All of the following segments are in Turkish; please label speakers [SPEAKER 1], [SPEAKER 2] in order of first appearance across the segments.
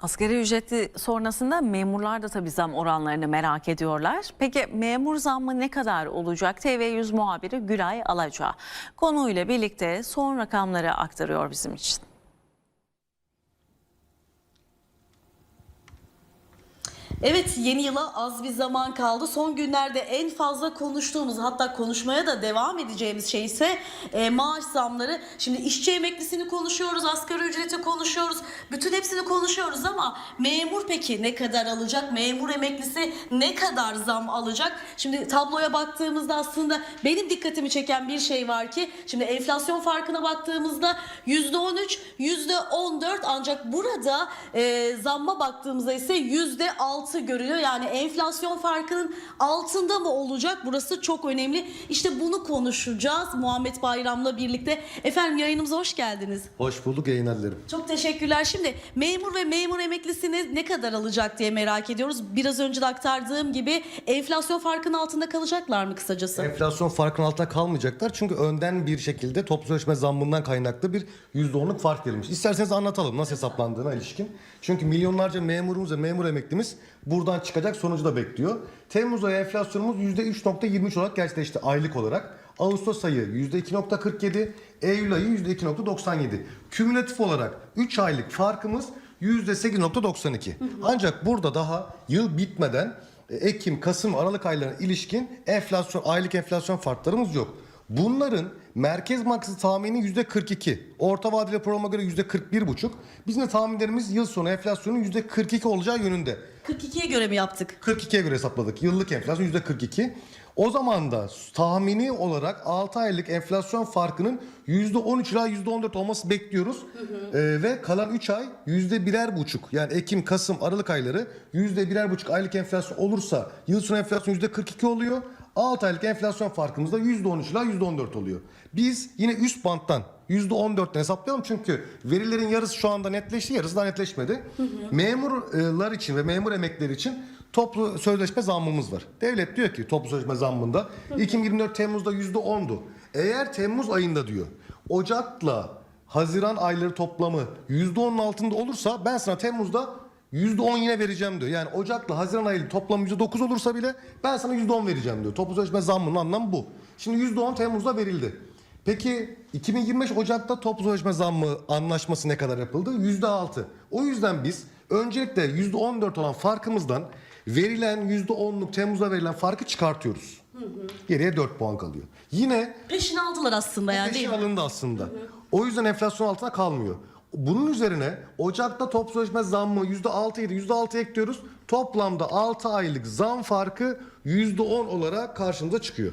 [SPEAKER 1] Asgari ücreti sonrasında memurlar da tabii zam oranlarını merak ediyorlar. Peki memur zammı ne kadar olacak? TV100 muhabiri Gülay Alaca konuyla birlikte son rakamları aktarıyor bizim için.
[SPEAKER 2] Evet yeni yıla az bir zaman kaldı. Son günlerde en fazla konuştuğumuz hatta konuşmaya da devam edeceğimiz şey ise e, maaş zamları. Şimdi işçi emeklisini konuşuyoruz, asgari ücreti konuşuyoruz. Bütün hepsini konuşuyoruz ama memur peki ne kadar alacak? Memur emeklisi ne kadar zam alacak? Şimdi tabloya baktığımızda aslında benim dikkatimi çeken bir şey var ki şimdi enflasyon farkına baktığımızda %13, %14 ancak burada e, zamma baktığımızda ise %6 görülüyor. Yani enflasyon farkının altında mı olacak? Burası çok önemli. İşte bunu konuşacağız Muhammed Bayram'la birlikte. Efendim yayınımıza hoş geldiniz.
[SPEAKER 3] Hoş bulduk yayınlar dilerim.
[SPEAKER 2] Çok teşekkürler. Şimdi memur ve memur emeklisini ne kadar alacak diye merak ediyoruz. Biraz önce de aktardığım gibi enflasyon farkının altında kalacaklar mı kısacası?
[SPEAKER 3] Enflasyon farkının altında kalmayacaklar çünkü önden bir şekilde toplu sözleşme zammından kaynaklı bir %10'luk fark verilmiş. İsterseniz anlatalım nasıl hesaplandığına ilişkin. Çünkü milyonlarca memurumuz ve memur emeklimiz buradan çıkacak sonucu da bekliyor. Temmuz ayı enflasyonumuz %3.23 olarak gerçekleşti aylık olarak. Ağustos ayı %2.47, Eylül ayı %2.97. Kümülatif olarak 3 aylık farkımız %8.92. Ancak burada daha yıl bitmeden e, Ekim, Kasım, Aralık aylarına ilişkin enflasyon, aylık enflasyon farklarımız yok. Bunların Merkez Bankası tahmini %42. Orta vadeli programa göre %41,5. Bizim de tahminlerimiz yıl sonu enflasyonun %42 olacağı yönünde.
[SPEAKER 2] 42'ye göre mi yaptık?
[SPEAKER 3] 42'ye göre hesapladık. Yıllık enflasyon %42. O zaman da tahmini olarak 6 aylık enflasyon farkının %13 ila %14 olması bekliyoruz. Ee, ve kalan 3 ay %1'er buçuk yani Ekim, Kasım, Aralık ayları %1'er buçuk aylık enflasyon olursa yıl sonu enflasyon %42 oluyor. 6 aylık enflasyon farkımız da %13 ila %14 oluyor. Biz yine üst banttan %14'ten hesaplayalım çünkü verilerin yarısı şu anda netleşti, yarısı daha netleşmedi. Memurlar için ve memur emekleri için toplu sözleşme zammımız var. Devlet diyor ki toplu sözleşme zammında 2024 Temmuz'da %10'du. Eğer Temmuz ayında diyor Ocak'la Haziran ayları toplamı %10'un altında olursa ben sana Temmuz'da %10 yine vereceğim diyor. Yani Ocak'la Haziran ayı toplamı %9 olursa bile ben sana %10 vereceğim diyor. Toplu sözleşme zammının anlamı bu. Şimdi %10 Temmuz'da verildi. Peki 2025 Ocak'ta toplu sözleşme zammı anlaşması ne kadar yapıldı? %6. O yüzden biz öncelikle %14 olan farkımızdan verilen %10'luk Temmuz'da verilen farkı çıkartıyoruz. Geriye 4 puan kalıyor. Yine
[SPEAKER 2] Peşini aldılar aslında yani değil
[SPEAKER 3] Peşin
[SPEAKER 2] mi?
[SPEAKER 3] alındı aslında. O yüzden enflasyon altına kalmıyor. Bunun üzerine Ocak'ta toplu sözleşme zammı %6 idi. %6 ekliyoruz. Toplamda 6 aylık zam farkı %10 olarak karşımıza çıkıyor.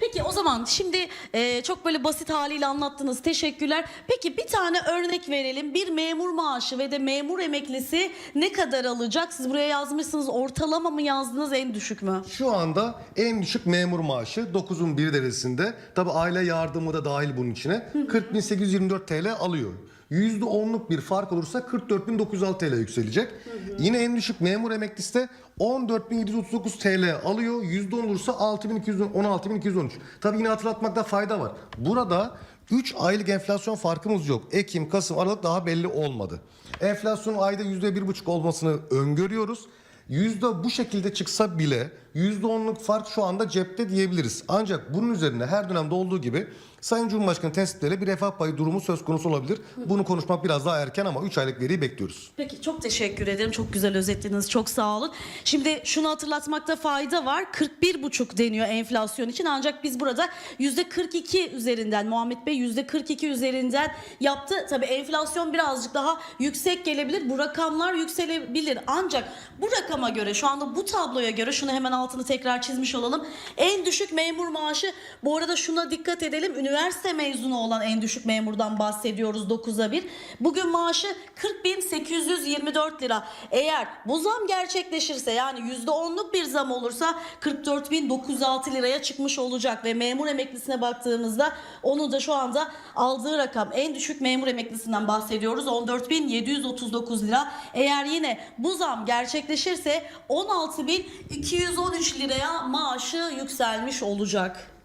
[SPEAKER 2] Peki o zaman şimdi e, çok böyle basit haliyle anlattınız. Teşekkürler. Peki bir tane örnek verelim. Bir memur maaşı ve de memur emeklisi ne kadar alacak? Siz buraya yazmışsınız. Ortalama mı yazdınız en düşük mü?
[SPEAKER 3] Şu anda en düşük memur maaşı 9'un bir derecesinde. Tabi aile yardımı da dahil bunun içine. 40.824 TL alıyor. %10'luk bir fark olursa 44.906 TL yükselecek. Yine en düşük memur emeklisi de 14.739 TL alıyor. %10 olursa 6.200 16.213. Tabi yine hatırlatmakta fayda var. Burada 3 aylık enflasyon farkımız yok. Ekim, Kasım, Aralık daha belli olmadı. Enflasyonun ayda %1,5 olmasını öngörüyoruz. Yüzde bu şekilde çıksa bile yüzde onluk fark şu anda cepte diyebiliriz. Ancak bunun üzerine her dönemde olduğu gibi Sayın Cumhurbaşkanı tensipleriyle bir refah payı durumu söz konusu olabilir. Bunu konuşmak biraz daha erken ama 3 aylık veriyi bekliyoruz.
[SPEAKER 2] Peki çok teşekkür ederim. Çok güzel özetlediniz. Çok sağ olun. Şimdi şunu hatırlatmakta fayda var. 41,5 deniyor enflasyon için. Ancak biz burada %42 üzerinden Muhammed Bey %42 üzerinden yaptı. Tabii enflasyon birazcık daha yüksek gelebilir. Bu rakamlar yükselebilir. Ancak bu rakama göre şu anda bu tabloya göre şunu hemen altını tekrar çizmiş olalım. En düşük memur maaşı bu arada şuna dikkat edelim. Üniversite mezunu olan en düşük memurdan bahsediyoruz 9'a 1. Bugün maaşı 40.824 lira. Eğer bu zam gerçekleşirse yani %10'luk bir zam olursa 44.906 liraya çıkmış olacak ve memur emeklisine baktığımızda onun da şu anda aldığı rakam en düşük memur emeklisinden bahsediyoruz 14.739 lira. Eğer yine bu zam gerçekleşirse 16.213 liraya maaşı yükselmiş olacak.